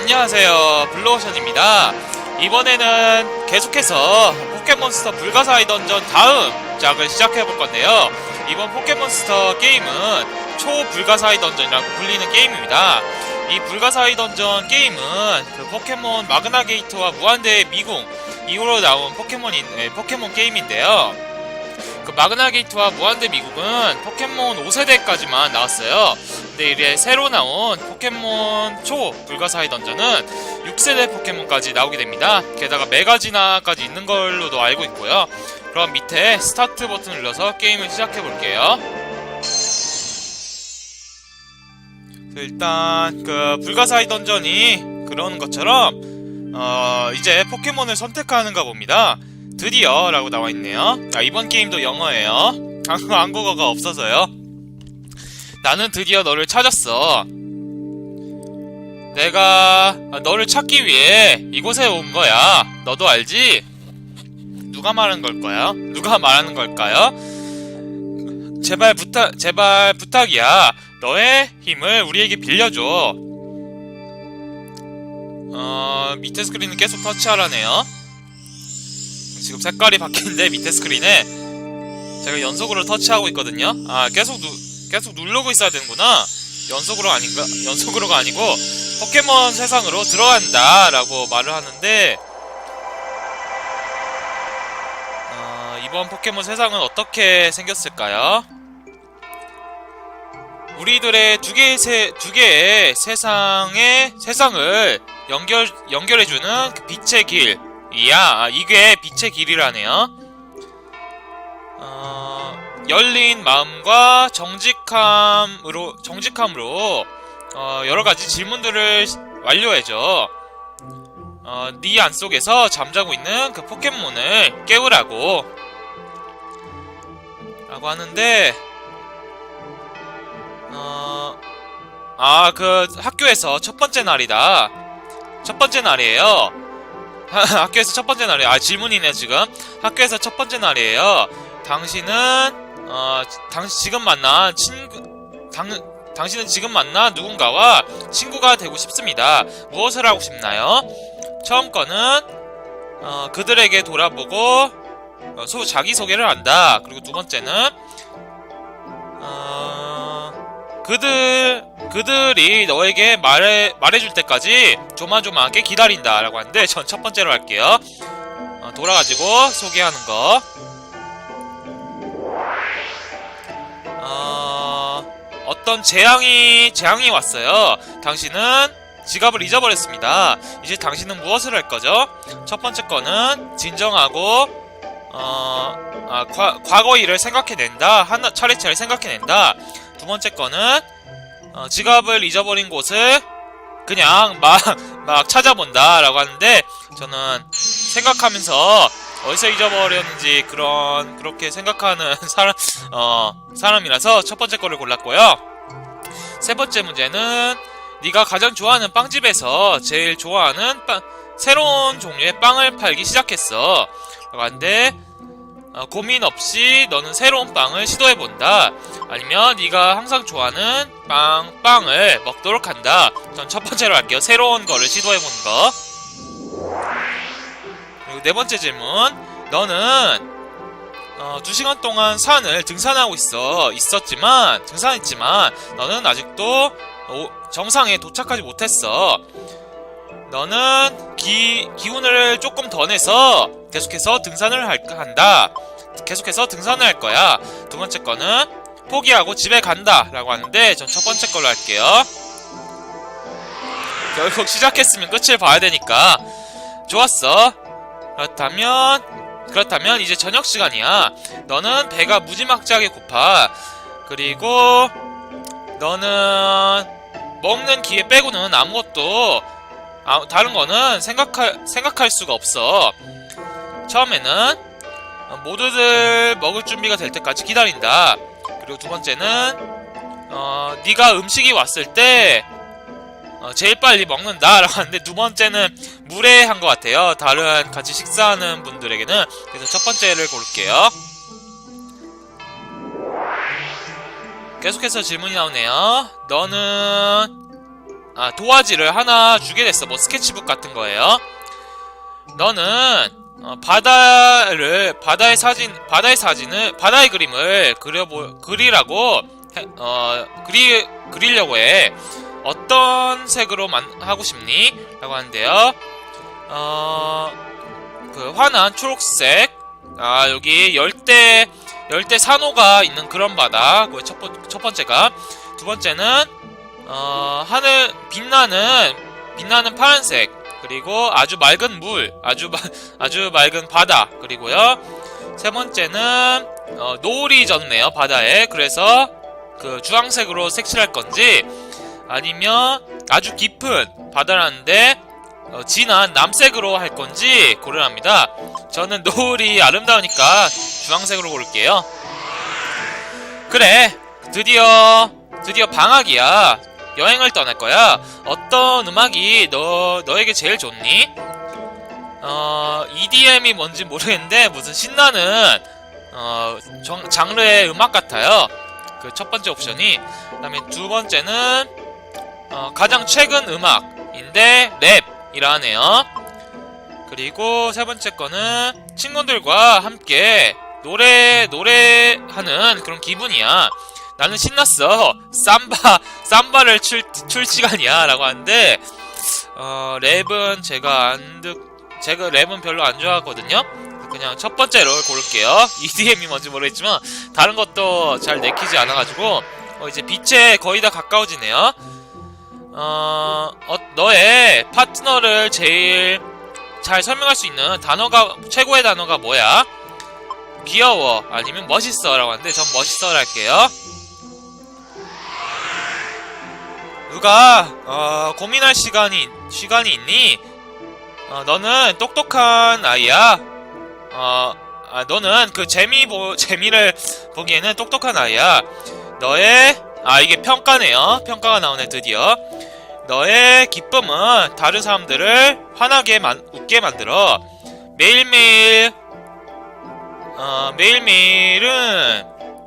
안녕하세요. 블루오션입니다. 이번에는 계속해서 포켓몬스터 불가사의 던전 다음 작을 시작해볼 건데요. 이번 포켓몬스터 게임은 초불가사의 던전이라고 불리는 게임입니다. 이 불가사의 던전 게임은 그 포켓몬 마그나 게이트와 무한대의 미궁 이후로 나온 포켓몬인, 에, 포켓몬 게임인데요 그 마그나 게이트와 무한대 미국은 포켓몬 5세대까지만 나왔어요. 근데 이제 새로 나온 포켓몬 초 불가사의 던전은 6세대 포켓몬까지 나오게 됩니다. 게다가 메가지나까지 있는 걸로도 알고 있고요. 그럼 밑에 스타트 버튼 눌러서 게임을 시작해 볼게요. 일단 그 불가사의 던전이 그러는 것처럼 어 이제 포켓몬을 선택하는가 봅니다. 드디어 라고 나와 있네요. 아, 이번 게임도 영어예요. 한국- 한국어가 없어서요. 나는 드디어 너를 찾았어. 내가 너를 찾기 위해 이곳에 온 거야. 너도 알지? 누가 말하는 걸까요? 누가 말하는 걸까요? 제발 부탁, 제발 부탁이야. 너의 힘을 우리에게 빌려줘. 어, 밑에 스크린은 계속 터치하라네요. 지금 색깔이 바뀌는데 밑에 스크린에 제가 연속으로 터치하고 있거든요. 아 계속 누 계속 누르고 있어야 되는구나. 연속으로 아닌가? 연속으로가 아니고 포켓몬 세상으로 들어간다라고 말을 하는데 어, 이번 포켓몬 세상은 어떻게 생겼을까요? 우리들의 두 개의 세, 두 개의 세상의 세상을 연결 연결해주는 그 빛의 길. 이야, 아, 이게 빛의 길이라네요. 어, 열린 마음과 정직함으로, 정직함으로, 어, 여러 가지 질문들을 시- 완료해줘. 어, 네 안 속에서 잠자고 있는 그 포켓몬을 깨우라고. 라고 하는데, 어, 아, 그 학교에서 첫 번째 날이다. 첫 번째 날이에요. 학교에서 첫 번째 날이에요. 아, 질문이네, 지금. 학교에서 첫 번째 날이에요. 당신은, 어, 당, 지금 만난 친구, 당, 당신은 지금 만난 누군가와 친구가 되고 싶습니다. 무엇을 하고 싶나요? 처음 거는, 어, 그들에게 돌아보고, 어, 소, 자기소개를 한다. 그리고 두 번째는, 어, 그들, 그들이 너에게 말해, 말해줄 때까지 조마조마하게 기다린다라고 하는데 전 첫 번째로 할게요. 어, 돌아가지고 소개하는 거. 어, 어떤 재앙이, 재앙이 왔어요. 당신은 지갑을 잊어버렸습니다. 이제 당신은 무엇을 할 거죠? 첫 번째 거는 진정하고, 어, 아, 과, 과거 일을 생각해낸다. 하나, 차례차례 생각해낸다. 두 번째 거는, 어, 지갑을 잊어버린 곳을 그냥 막, 막 찾아본다. 라고 하는데, 저는 생각하면서 어디서 잊어버렸는지 그런, 그렇게 생각하는 사람, 어, 사람이라서 첫 번째 거를 골랐고요. 세 번째 문제는, 네가 가장 좋아하는 빵집에서 제일 좋아하는 빵, 새로운 종류의 빵을 팔기 시작했어. 라고 하는데, 어, 고민 없이 너는 새로운 빵을 시도해본다. 아니면 네가 항상 좋아하는 빵, 빵을 먹도록 한다. 전 첫 번째로 할게요. 새로운 거를 시도해보는 거. 그리고 네 번째 질문. 너는 어, 두 시간 동안 산을 등산하고 있어 있었지만 등산했지만 너는 아직도 오- 정상에 도착하지 못했어. 너는 기, 기운을 조금 더 내서 계속해서 등산을 할, 한다. 계속해서 등산을 할 거야. 두 번째 거는 포기하고 집에 간다. 라고 하는데 전 첫 번째 걸로 할게요. 결국 시작했으면 끝을 봐야 되니까. 좋았어. 그렇다면, 그렇다면 이제 저녁 시간이야. 너는 배가 무지막지하게 고파. 그리고 너는 먹는 기회 빼고는 아무것도 아, 다른 거는 생각할 생각할 수가 없어. 처음에는 어, 모두들 먹을 준비가 될 때까지 기다린다. 그리고 두 번째는 어, 네가 음식이 왔을 때 어, 제일 빨리 먹는다 라고 하는데 두 번째는 무례한 것 같아요. 다른 같이 식사하는 분들에게는 그래서 첫 번째를 고를게요. 계속해서 질문이 나오네요. 너는 아, 도화지를 하나 주게 됐어. 뭐 스케치북 같은 거예요. 너는 어, 바다를 바다의 사진 바다의 사진을 바다의 그림을 그려보 그리라고 해- 어 그리 그리려고 해. 어떤 색으로 만, 하고 싶니? 라고 하는데요. 어, 그 환한 초록색. 아, 여기 열대, 열대 산호가 있는 그런 바다. 그첫 번, 첫 번째가. 두 번째는, 어, 하늘, 빛나는, 빛나는 파란색. 그리고 아주 맑은 물. 아주, 마- 아주 맑은 바다. 그리고요. 세 번째는, 어, 노을이 졌네요, 바다에. 그래서, 그 주황색으로 색칠할 건지, 아니면 아주 깊은 바다라는데 어, 진한 남색으로 할 건지 고려합니다. 저는 노을이 아름다우니까 주황색으로 고를게요. 그래, 드디어 드디어 방학이야. 여행을 떠날 거야. 어떤 음악이 너 너에게 제일 좋니? 어, EDM이 뭔지 모르겠는데 무슨 신나는 어, 정- 장르의 음악 같아요. 그 첫 번째 옵션이. 그 다음에 두 번째는 어, 가장 최근 음악인데 랩이라네요. 그리고 세 번째 거는 친구들과 함께 노래 노래하는 그런 기분이야. 나는 신났어. 삼바 삼바를 출, 출 시간이야 라고 하는데 어, 랩은 제가 안 듣, 제가 랩은 별로 안 좋아하거든요. 그냥 첫 번째로 고를게요. EDM이 뭔지 모르겠지만 다른 것도 잘 내키지 않아가지고 어, 이제 빛에 거의 다 가까워지네요. 어, 어, 너의 파트너를 제일 잘 설명할 수 있는 단어가, 최고의 단어가 뭐야? 귀여워, 아니면 멋있어 라고 하는데, 전 멋있어 할게요. 누가, 어, 고민할 시간이, 시간이 있니? 어, 너는 똑똑한 아이야. 어, 아, 너는 그 재미 보, 재미를 보기에는 똑똑한 아이야. 너의, 아, 이게 평가네요. 평가가 나오네, 드디어. 너의 기쁨은 다른 사람들을 화나게 만, 웃게 만들어. 매일매일 어, 매일매일은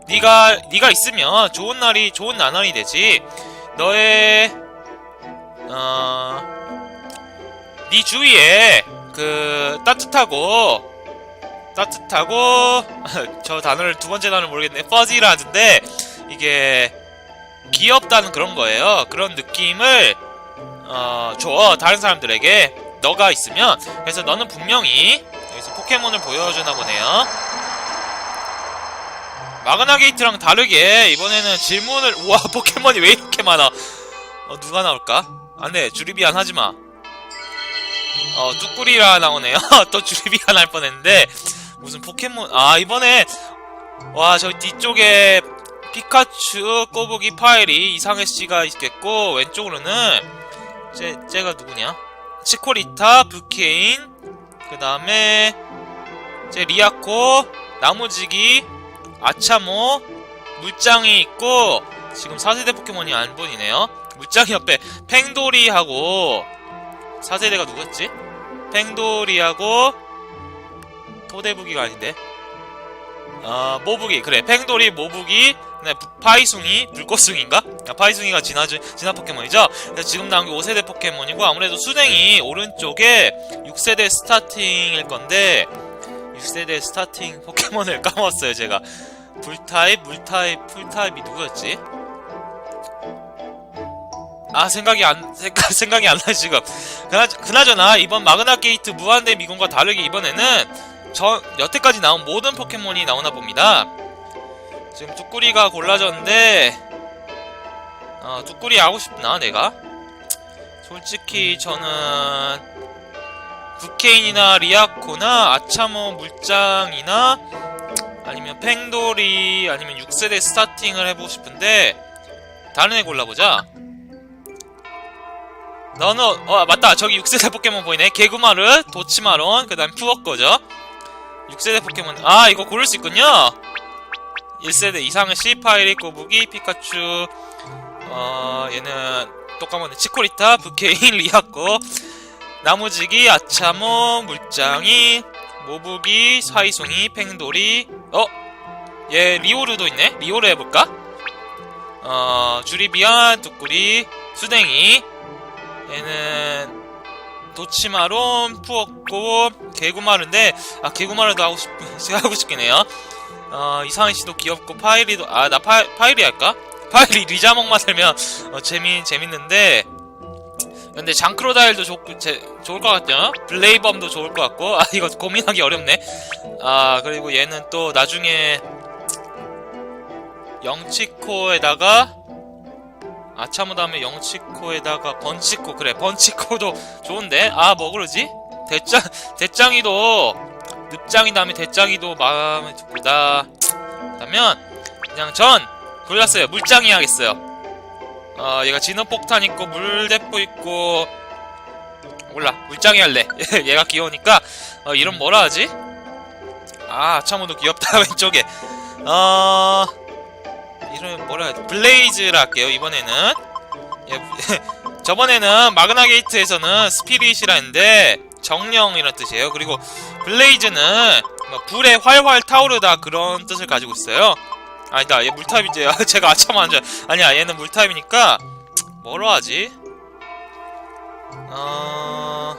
네가 네가 있으면 좋은 날이 좋은 나날이 되지. 너의 어, 네 주위에 그 따뜻하고 따뜻하고 저 단어를 두 번째 단어를 모르겠네. 퍼지라는데 이게 귀엽다는 그런 거예요. 그런 느낌을 어, 줘. 다른 사람들에게 너가 있으면 그래서 너는 분명히 여기서 포켓몬을 보여주나 보네요. 마그나 게이트랑 다르게 이번에는 질문을 우와 포켓몬이 왜 이렇게 많아? 어 누가 나올까? 안 돼 주리비안 하지 마. 어 뚜꾸리라 나오네요. 또 주리비안 할 뻔했는데 무슨 포켓몬 아 이번에 와 저 뒤쪽에 피카츄, 꼬부기, 파이리, 이상해 씨가 있겠고 왼쪽으로는 쟤 쟤가 누구냐? 치코리타, 부케인, 그 다음에 쟤 리아코, 나무지기, 아차모, 물장이 있고 지금 4세대 포켓몬이 안 보이네요. 물장이 옆에 팽도리하고 4세대가 누구였지? 팽도리하고 토대부기가 아닌데 어, 모부기 그래 팽돌이 모부기 네, 부- 파이숭이 불꽃숭인가? 아, 파이숭이가 진화주 진화 포켓몬이죠. 지금 나온 게 5세대 포켓몬이고 아무래도 수댕이 오른쪽에 6세대 스타팅일 건데 6세대 스타팅 포켓몬을 까먹었어요 제가. 불타입, 물타입, 풀타입이 누구였지? 아 생각이 안 생각, 생각이 안 나 지금. 그나 그나저나 이번 마그나 게이트 무한대 미군과 다르게 이번에는 저 여태까지 나온 모든 포켓몬이 나오나 봅니다. 지금 뚜꾸리가 골라졌는데 어, 뚜꾸리 하고 싶나 내가? 솔직히 저는 부케인이나 리아코나 아차모 물장이나 아니면 팽돌이 아니면 6세대 스타팅을 해보고 싶은데 다른 애 골라보자 너는 어 맞다. 저기 6세대 포켓몬 보이네. 개구마르 도치마론 그 다음 푸어거죠. 6세대 포켓몬. 아 이거 고를 수 있군요. 1세대 이상의 시파이리 꼬부기 피카츄 어 얘는 똑까먹네 치코리타 부케인 리아코 나무지기 아차모 물장이 모부기 사이송이 팽돌이. 어? 얘 리오르도 있네? 리오르 해볼까? 어 주리비안 뚜꾸리 수댕이 얘는 도치마론 푸었고 개구마르인데 아 개구마르도 하고 싶 하고 싶긴 해요. 어 이상희 씨도 귀엽고 파이리도 아 나 파이리 할까? 파이리 리자몽만 들면 어, 재미 재밌는데 근데 장크로다일도 좋, 제, 좋을 것 같죠? 블레이범도 좋을 것 같고 아 이거 고민하기 어렵네. 아 그리고 얘는 또 나중에 영치코에다가 아차모 다음에 영치코에다가 번치코 그래 번치코도 좋은데? 아뭐 그러지? 대짱 대짱이도 늪짱이 다음에 대짱이도 마음에 듭니다. 그러면 그냥 전 골랐어요. 물짱이 하겠어요. 어 얘가 진화폭탄 있고 물대포 있고 몰라. 물짱이 할래. 얘가 귀여우니까. 어 이름 뭐라 하지? 아 아차모도 귀엽다 왼쪽에. 어? 블레이즈라 할게요 이번에는. 예, 저번에는 마그나 게이트에서는 스피릿이라 했는데 정령이라는 뜻이에요. 그리고 블레이즈는 뭐 불에 활활 타오르다 그런 뜻을 가지고 있어요. 아니다 얘 물타입이지 제가 아참 안줄 아니야 얘는 물타입이니까 뭐로 하지? 어...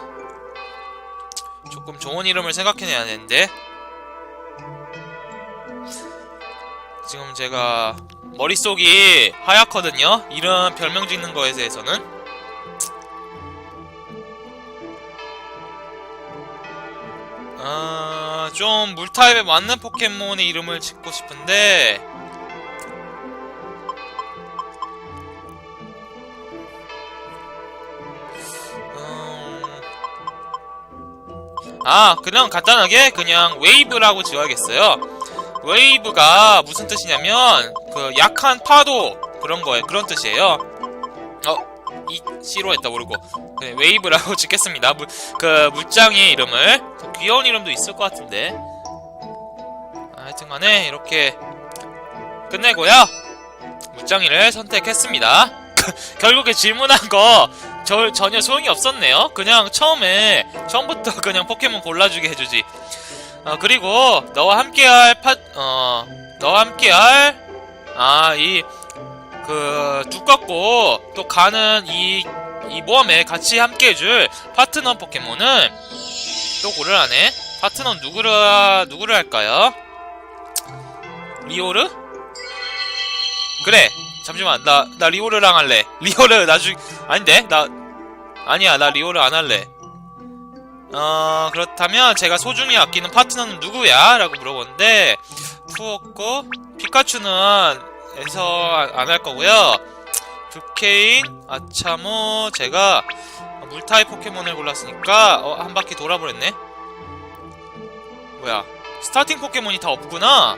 조금 좋은 이름을 생각해내야 되는데 지금 제가 머릿속이 하얗거든요. 이런 별명 짓는 거에 대해서는. 아, 좀 물타입에 맞는 포켓몬의 이름을 짓고 싶은데 음... 아, 그냥 간단하게 그냥 웨이브라고 지어야겠어요. 웨이브가 무슨 뜻이냐면 그 약한 파도 그런 거에 그런 뜻이에요. 어, 이 C로 했다 모르고 그냥 웨이브라고 짓겠습니다. 물, 그 물장의 이름을 더 귀여운 이름도 있을 것 같은데. 아, 하여튼간에 이렇게 끝내고요. 물장이를 선택했습니다. 결국에 질문한 거 저, 전혀 소용이 없었네요. 그냥 처음에 처음부터 그냥 포켓몬 골라주게 해주지. 어, 그리고 너와 함께할 파, 어, 너와 함께할 아, 이 그 두껍고 또 가는 이, 이 모험에 같이 함께 해줄 파트너 포켓몬은 또 고르라네. 파트너 누구를 누구를 할까요? 리오르? 그래. 잠시만. 나 나 리오르랑 할래. 리오르 나중 아닌데? 나 아니야. 나 리오르 안 할래. 어, 그렇다면 제가 소중히 아끼는 파트너는 누구야? 라고 물어보는데 푸었고 피카츄는 에서 안 할 거고요. 두케인, 아차모 제가 물타입 포켓몬을 골랐으니까 어, 한 바퀴 돌아버렸네. 뭐야 스타팅 포켓몬이 다 없구나?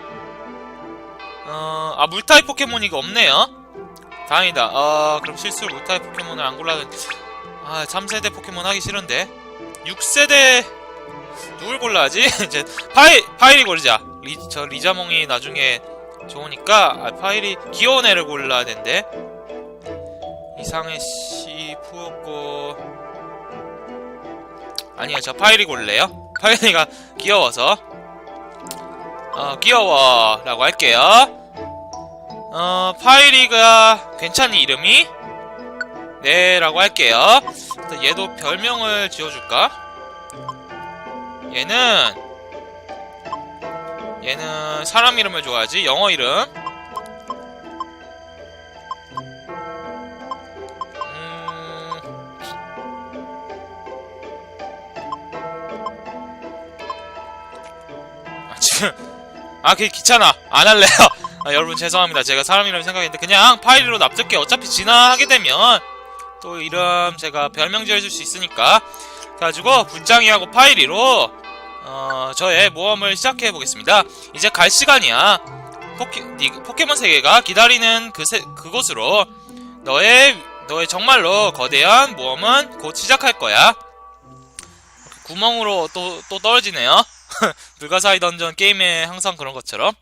어, 아 물타입 포켓몬이 없네요? 다행이다. 어, 그럼 실수로 물타입 포켓몬을 안 골라는 아 3세대 포켓몬 하기 싫은데 6세대 누굴 골라야지? 이제 파이 파이리 고르자. 리, 저 리자몽이 나중에 좋으니까 아, 파이리 귀여운 애를 골라야 된대. 이상해 씨 푸었고 아니요 저 파이리 골래요. 파이리가 귀여워서 어 귀여워라고 할게요. 어 파이리가 괜찮니 이름이? 네 라고 할게요. 일단 얘도 별명을 지어줄까? 얘는 얘는 사람 이름을 줘야지? 영어 이름? 음... 아 지금 아 그게 귀찮아. 안 할래요. 아, 여러분 죄송합니다. 제가 사람 이름 생각했는데 그냥 파이리로 납득해. 어차피 진화하게 되면 또 이름 제가 별명 지어줄 수 있으니까 그래가지고 분장이하고 파이리로 어, 저의 모험을 시작해 보겠습니다. 이제 갈 시간이야. 포케, 니, 포켓몬 세계가 기다리는 그 세, 그곳으로 너의 너의 정말로 거대한 모험은 곧 시작할 거야. 구멍으로 또 또 떨어지네요. 불가사의 던전 게임에 항상 그런 것처럼.